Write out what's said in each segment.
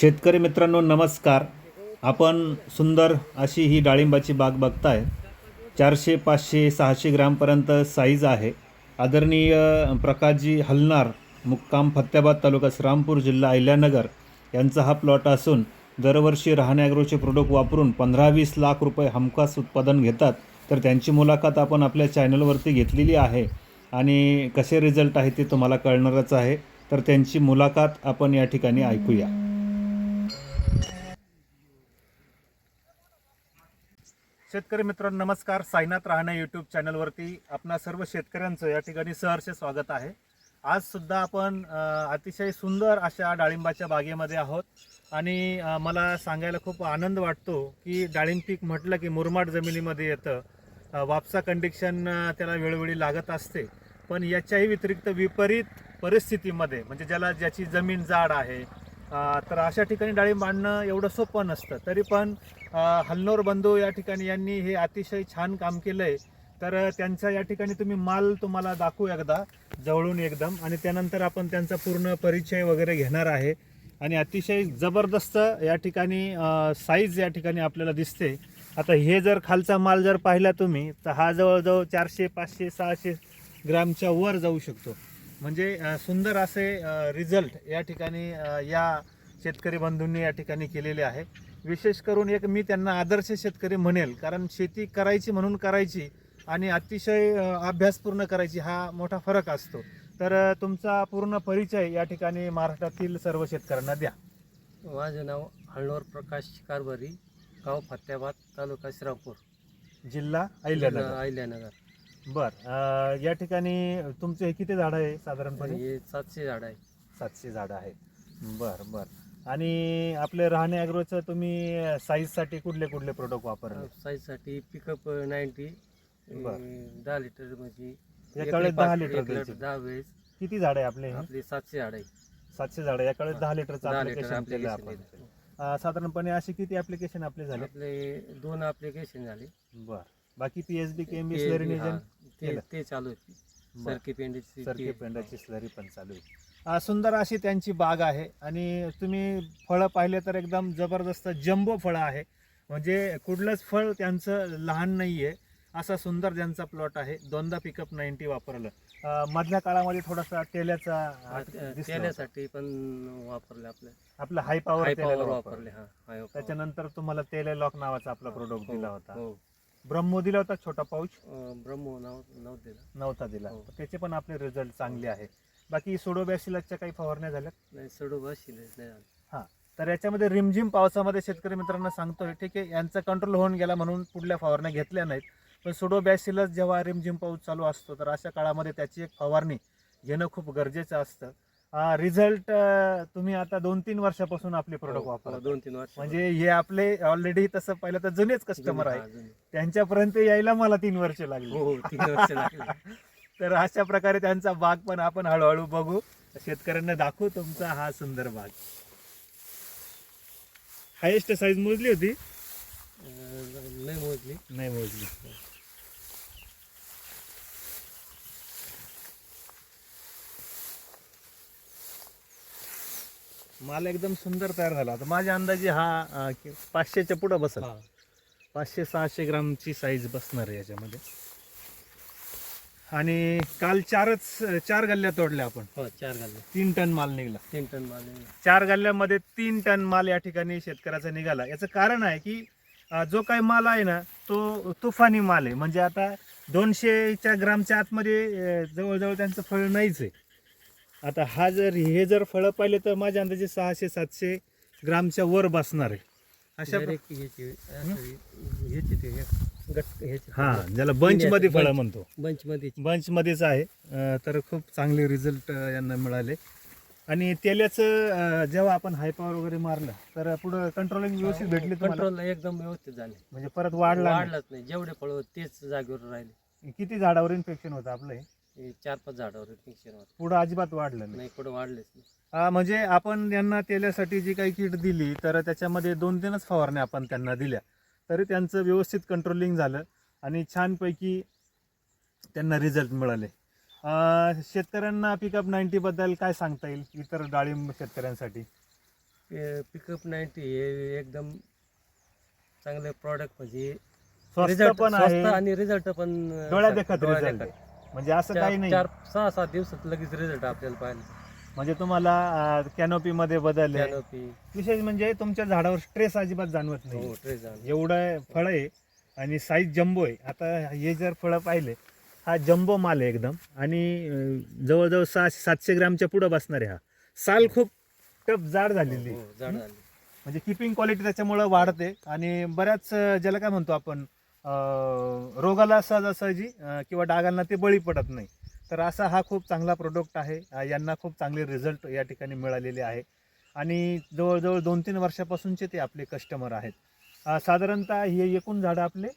शेतकरी मित्रांनो नमस्कार. आपण सुंदर अशी ही डाळिंबाची बाग बघताय. चारशे पाचशे सहाशे ग्रामपर्यंत साईज आहे. आदरणीय प्रकाशजी हलनार मुक्काम फत्याबाद तालुका श्रामपूर जिल्हा अहिल्यानगर यांचा हा प्लॉट असून दरवर्षी राहण्याग्रोचे प्रोडक्ट वापरून पंधरा वीस लाख रुपये हमखास उत्पादन घेतात. तर त्यांची मुलाखत आपण आपल्या चॅनलवरती घेतलेली आहे आणि कसे रिझल्ट आहे ते तुम्हाला कळणारच आहे. तर त्यांची मुलाखत आपण या ठिकाणी ऐकूया. शेतकरी मित्रांनो नमस्कार. साईनाथ राहणा यूट्यूब चॅनलवरती आपणा सर्व शेतकऱ्यांचं या ठिकाणी सहर्ष स्वागत आहे. आज सुद्धा आपण अतिशय सुंदर अशा डाळिंबाच्या बागेमध्ये आहोत. आणि मला सांगायला खूप आनंद वाटतो की डाळिंब पीक म्हटलं की मुरमाड जमिनीमध्ये येतं. वापसा कंडिक्शन त्याला वेळोवेळी लागत असते. पण याच्याही व्यतिरिक्त विपरीत परिस्थितीमध्ये म्हणजे ज्याला ज्याची जमीन जाड आहे तर अशा ठिकाणी डाळिंब आणणं एवढं सोपं नसतं. तरी पण अ, हलनोर बंधू या ठिकाणी यांनी हे अतिशय छान काम केलं आहे तर त्यांचा या ठिकाणी तुम्ही माल तुम्हाला दाखवू एकदा जवळून एकदम. आणि त्यानंतर आपण त्यांचा पूर्ण परिचय वगैरे घेणार आहे. आणि अतिशय जबरदस्त या ठिकाणी साईज या ठिकाणी आपल्याला दिसते. आता हे जर खालचा माल जर पाहिला तुम्ही तर हा जवळजवळ चारशे पाचशे सहाशे ग्रामच्या वर जाऊ शकतो. म्हणजे सुंदर असे रिझल्ट या ठिकाणी या शेतकरी बंधूंनी या ठिकाणी केलेले आहे. विशेष करून एक मी त्यांना आदर्श शेतकरी म्हणेल कारण शेती करायची म्हणून करायची आणि अतिशय अभ्यासपूर्ण करायची हा मोठा फरक असतो. तर तुमचा पूर्ण परिचय या ठिकाणी महाराष्ट्रातील सर्व शेतकऱ्यांना द्या. माझं नाव हळनोर प्रकाश कारभारी गाव फत्याबाद तालुका श्रामपूर जिल्हा जिल्हा अहिल्यानगर. अहिल्यानगर. बर या ठिकाणी तुमचे हे किती झाडं आहे साधारणपणे? हे सातशे झाड आहे. सातशे झाडं आहेत. बर बर. आणि आपले राहणे ॲग्रोचं तुम्ही साईजसाठी कुठले कुठले प्रोडक्ट वापरले? साईजसाठी पिकअप नाईन्टी बरं. दहा लिटर म्हणजे एका दहा लिटर एक द्यायचे. दहा वेळेस. किती झाडं आहे आपले हे? आपली सातशे झाड आहे. सातशे झाडं. वेळेस दहा लिटरचं दहा लिटर ऍप्लिकेशन केलं application आपण. अ, साधारणपणे असे किती ऍप्लिकेशन आपले झाले? आपले दोन ऍप्लिकेशन झाले. बर. बाकी पीएचडी केएमबी ते- स्लरीनिजन हा, ते चालू आहे. सरकी पेंडीची सरकी पेंडाची स्लरी पण चालू आहे. सुंदर अशी त्यांची बाग आहे आणि तुम्ही फळं पाहिले तर एकदम जबरदस्त जम्बो फळं आहे. म्हणजे कुठलंच फळ त्यांचं लहान नाही आहे असा सुंदर त्यांचा प्लॉट आहे. दोनदा पिकअप नाईन्टी वापरलं. मधल्या काळामध्ये थोडासा तेल्याचा. तेल्यासाठी पण वापरले आपले. आपलं हाय पॉवर वापरलं. हा. त्याच्यानंतर तुम्हाला तेले लॉक नावाचा आपला प्रोडक्ट हो, दिला होता. हो. ब्रह्मो दिला होता छोटा पाऊच? अं, ब्रह्मो नाव नाव दिलं नव्हता दिला. हो. त्याचे पण आपले रिझल्ट चांगले आहे बाकी सोडोबॅसिलाच्या काही फवारण्या झाल्या नाही सडू बसशील नाही झालं. हा. तर याच्यामध्ये रिमझिम पावसामध्ये शेतकरी मित्रांना सांगतोय ठीक आहे यांचा कंट्रोल होऊन गेला म्हणून पुढल्या फवारण्या घेतल्या नाहीत. पण सोडोबॅसिलस जेव्हा रिमझिम पाऊस चालू असतो तर अशा काळामध्ये त्याची एक फवारणी घेणं खूप गरजेचं असतं. रिझल्ट तुम्ही आता दोन तीन वर्षापासून आपले प्रोडक्ट हो, वापरता दोन तीन वर्ष म्हणजे हे आपले ऑलरेडी तसं पहिलं तर जुनेच कस्टमर आहे हा. त्यांच्यापर्यंत यायला मला तीन वर्ष लागली. हो हो, तीन वर्ष लागले. तर अशा प्रकारे त्यांचा बाग पण आपण हळूहळू बघू. शेतकऱ्यांना दाखवू तुमचा हा सुंदर बाग. हायेस्ट साईज मोजली होती? नाही मोजली. नाही मोजली. माल एकदम सुंदर तयार झाला. आता माझ्या अंदाजे हा अं, कि- पाचशेच्या पुढं बसल. हा. पाचशे सहाशे ग्रामची साईज बसणार आहे याच्यामध्ये. आणि काल चारच चार गल्ल्या तोडल्या आपण. हो चार घालले तीन टन माल निघाला. तीन टन माल निघाला. चार गल्ल्यामध्ये तीन टन माल या ठिकाणी शेतकऱ्याचा निघाला. याचं कारण आहे की अं, जो काही माल आहे ना तो तुफानी माल आहे. म्हणजे आता दोनशेच्या ग्रामच्या आतमध्ये अं, जवळजवळ त्यांचं फळ नाहीच आहे. आता हा जर हे जर फळं पाहिले तर माझ्या अंदाजे सहाशे सातशे ग्रामच्या वर बसणार आहे. अशा हे, ज्याला बंच मध्ये फळं. म्हणतो बंच मध्ये बंच मध्येच आहे. तर खूप चांगले रिझल्ट यांना मिळाले. आणि तेल्याचं जेव्हा आपण हाय पॉवर वगैरे मारलं तर पुढं कंट्रोलिंग व्यवस्थित भेटली कंट्रोल एकदम व्यवस्थित झाले. म्हणजे परत वाढला. वाढलंच नाही. जेवढे फळ तेच जागेवर राहिले. किती झाडावर इन्फेक्शन होतं आपलं हे? चार पाच झाडावर फिक्शन होत. पुढं अजिबात वाढलं नाही. नाही पुढे वाढलेच नाही. म्हणजे आपण यांना तेल्यासाठी जी काही किट दिली तर त्याच्यामध्ये दोन तीनच फवारण्या आपण त्यांना दिल्या. तरी त्यांचं व्यवस्थित कंट्रोलिंग झालं आणि छानपैकी त्यांना रिझल्ट मिळाले. शेतकऱ्यांना पिकअप नाईन्टी बद्दल काय सांगता येईल? इतर डाळिंब शेतकऱ्यांसाठी. पिकअप नाईन्टी हे एकदम चांगले प्रॉडक्ट म्हणजे स्वस्त result- पण स्वस्त आहे. आणि रिझल्ट पण अं, डोळ्या result देखत. म्हणजे असं काही नाही. चार सहा सात दिवसात लगेच रिझल्ट आपल्याला पाहिजे म्हणजे तुम्हाला कॅनोपी मध्ये बदल आहे. कॅनोपी विशेष म्हणजे तुमच्या झाडावर स्ट्रेस अजिबात जाणवत नाही. हो एवढं फळ आहे आणि साईज जम्बो आहे. आता हे जर फळं पाहिले हा जम्बो माल आहे एकदम. आणि अं, जवळजवळ सहा सातशे ग्रामच्या पुढं बसणार आहे हा. साल खूप टप जाड झालेली आहे. हो, झाड झाली म्हणजे किपिंग क्वालिटी त्याच्यामुळं वाढते. आणि बऱ्याच अं, ज्याला काय म्हणतो आपण रोगाला सहजासहजी किंवा डागांना ते बळी पडत नाही. तर असा हा खूप चांगला प्रोडक्ट आहे. यांना खूप चांगले रिझल्ट या ठिकाणी मिळालेले आहे. आणि जवळजवळ दोन तीन वर्षापासूनचे ते आपले कस्टमर आहेत. साधारणतः हे एकूण झाडं आपले?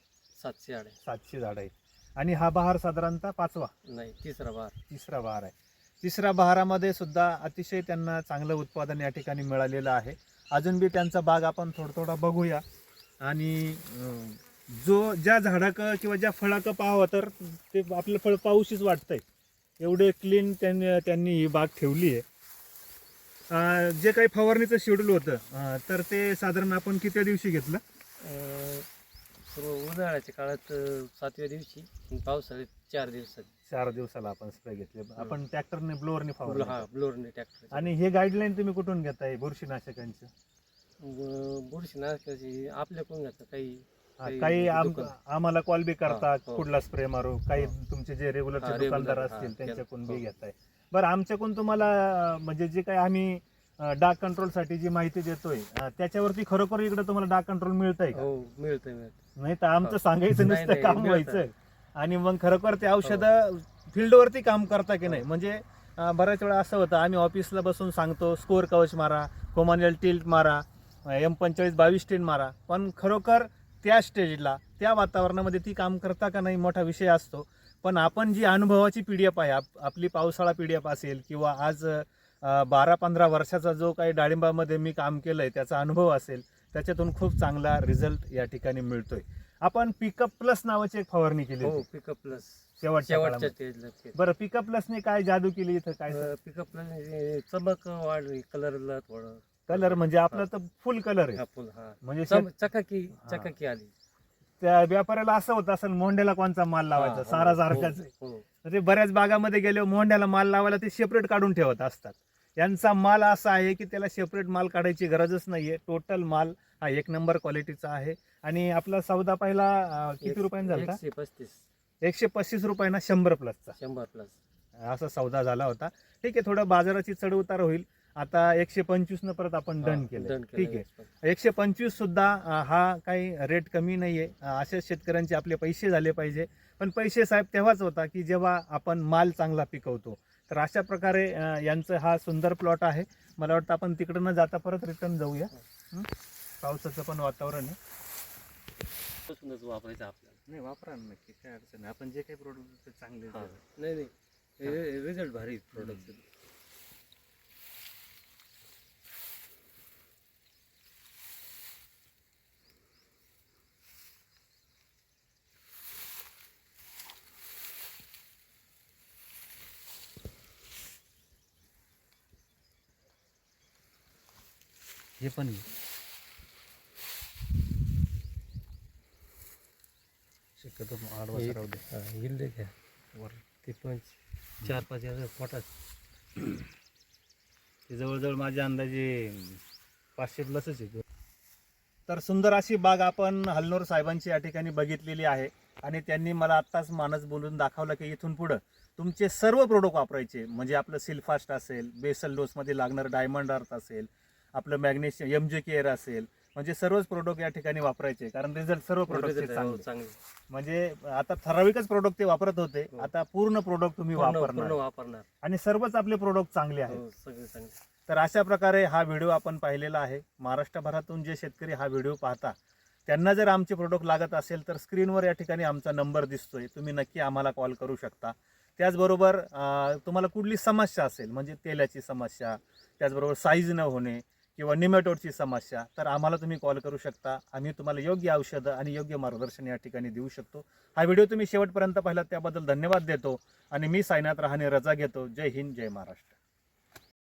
सातशे आडे. सातशे झाडं आहेत. आणि हा बहार साधारणतः पाचवा? नाही तिसरा बार तिसरा बहार आहे. तिसऱ्या बहारामध्ये सुद्धा अतिशय त्यांना चांगलं उत्पादन या ठिकाणी मिळालेलं आहे. अजून बी त्यांचा बाग आपण थोडं थोडा बघूया. आणि जो ज्या झाडाक किंवा ज्या फळाक पाहावं तर ते आपलं फळ पाऊशीच वाटतंय. एवढे क्लीन त्यांनी त्यांनी ही बाग ठेवली आहे. जे काही फवारणीचं शेड्यूल होतं तर ते साधारण आपण किती दिवशी घेतलं? सर्व उन्हाळ्याच्या काळात सातव्या दिवशी पावसाळ्यात चार दिवसात. चार दिवसाला आपण स्प्रे घेतले. आपण ट्रॅक्टरने ब्लोअरने ब्लो- फवारणी हा ब्लोअरने ट्रॅक्टर आणि हे गाईडलाईन तुम्ही कुठून घेताय? बुरशीनाशकांचं? बुरशीनाशकाची आपल्याकडून घेतं काही हा, काही काही आम- दुकान. आम्हाला कॉल बी करतात हा, हो. कुठला स्प्रे मारू काही हा. तुमचे जे रेग्युलरचे हा, दुकानदार regular, असतील हा, त्यांच्याकडून हो. बी घेताय बरं आमच्याकडून तुम्हाला अं, म्हणजे जे काही आम्ही डाग कंट्रोलसाठी जी माहिती देतोय अं, त्याच्यावरती खरोखर इकडे तुम्हाला डाग कंट्रोल मिळतंय का हो नाही तर आमचं हो. सांगायचं नाही, नुसतं नाही, काम मिळतं. व्हायचं आणि मग खरोखर ते औषधं फील्डवरती काम करता की नाही म्हणजे अं, बऱ्याच वेळा असं होतं आम्ही ऑफिसला बसून सांगतो स्कोअर कवच मारा कोमानियल टिल्ट मारा एम पंचेचाळीस बावीस टेन मारा पण खरोखर त्या स्टेजला त्या वातावरणामध्ये ती काम करता का नाही मोठा विषय असतो. पण आपण जी अनुभवाची पी डी एफ आहे आप- आपली पावसाळा पी डी एफ असेल किंवा आज बारा पंधरा वर्षाचा जो काही डाळिंबामध्ये मी काम केलं आहे त्याचा अनुभव असेल त्याच्यातून खूप चांगला रिझल्ट या ठिकाणी मिळतोय. आपण पिकअप प्लस नावाची एक फवारणी केली हो पिकअप प्लस शेवटच्या बरं पिकअप प्लसने काय जादू केली इथं? काय पिकअप प्लस चमक वाढली कलरला थोडं. कलर म्हणजे आपला तर फुल कलर आहे. हा फुल हा. म्हणजे चम- चकाकी हा. चकाकी आली. त्या व्यापाऱ्याला असं होतं असं मोंड्याला कोणचा माल लावायचा? हा, सारा हो, सारखाच आहे. हो, हो. तर ते बऱ्याच बागामध्ये गेले मोंड्याला माल लावायला ते सेपरेट काढून ठेवत असतात. यांचा माल असा आहे की त्याला सेपरेट माल काढायची गरजच नाहीये. टोटल माल हा एक नंबर क्वालिटीचा आहे. आणि आपला सौदा पहिला अं, किती एक- रुपयांचा झाला? एकशे पस्तीस. एकशे पस्तीस रुपयांना शंभर प्लसचा शंभर प्लस असा सौदा झाला होता. ठीक आहे थोडं बाजाराची चढ उतार होईल. आता एकशे पंचवीस न परत आपण डन केलं ठीक आहे. एकशे पंचवीस. सुद्धा हा काही रेट कमी नाहीये. अं, अशाच शेतकऱ्यांचे आपले पैसे झाले पाहिजे. पण पैसे साहेब तेव्हाच होता की जेव्हा आपण माल चांगला पिकवतो. तर अशा प्रकारे यांचं हा सुंदर प्लॉट आहे. मला वाटतं आपण तिकडं न जाता परत रिटर्न जाऊया? पावसाचं पण वातावरण आहे. वापरायचं आपल्याला. नाही वापरा ना नक्की. काय अडचण नाही. आपण जे काही प्रोडक्ट चांगले. नाही नाही. रिझल्ट भारी प्रोडक्ट हे पण शक्यतो सराव दे. हिल्ले घ्या. वर. ते पण चार पाच हजार पोटात. ते जवळजवळ माझ्या अंदाजे पाचशे प्लसच आहे. तर सुंदर अशी बाग आपण हलनोर साहेबांची या ठिकाणी बघितलेली आहे. आणि त्यांनी मला आत्ताच मानस बोलून दाखवलं की इथून पुढं तुमचे सर्व प्रोडक्ट वापरायचे. म्हणजे आपलं सिल्फास्ट असेल बेसल डोसमध्ये लागणारं डायमंड अर्थ असेल आपलं मॅग्नेशियम एम जे केअर असेल म्हणजे सर्वच प्रोडक्ट या ठिकाणी वापरायचे कारण रिझल्ट सर्व प्रोडक्टचे चांगले. चांगले. म्हणजे आता ठराविकच प्रोडक्ट ते वापरत होते. हो. आता पूर्ण प्रोडक्ट तुम्ही पूर्ण पूर्ण वापरणार. आणि सर्वच आपले प्रोडक्ट चांगले आहेत. हो तर अशा प्रकारे हा व्हिडिओ आपण पाहिलेला आहे. महाराष्ट्रभरातून जे शेतकरी हा व्हिडिओ पाहता त्यांना जर आमचे प्रोडक्ट लागत असेल तर स्क्रीनवर या ठिकाणी आमचा नंबर दिसतोय. तुम्ही नक्की आम्हाला कॉल करू शकता. त्याचबरोबर तुम्हाला कुठली समस्या असेल म्हणजे तेलाची समस्या त्याचबरोबर साईज न होणे किंवा निमेटोडची समस्या तर आम्हाला तुम्ही कॉल करू शकता. आम्ही तुम्हाला योग्य औषधं आणि योग्य मार्गदर्शन या ठिकाणी देऊ शकतो. हा व्हिडिओ तुम्ही शेवटपर्यंत पाहिला त्याबद्दल धन्यवाद देतो. आणि मी सायनाथ रहाणे रजा घेतो. जय हिंद जय महाराष्ट्र.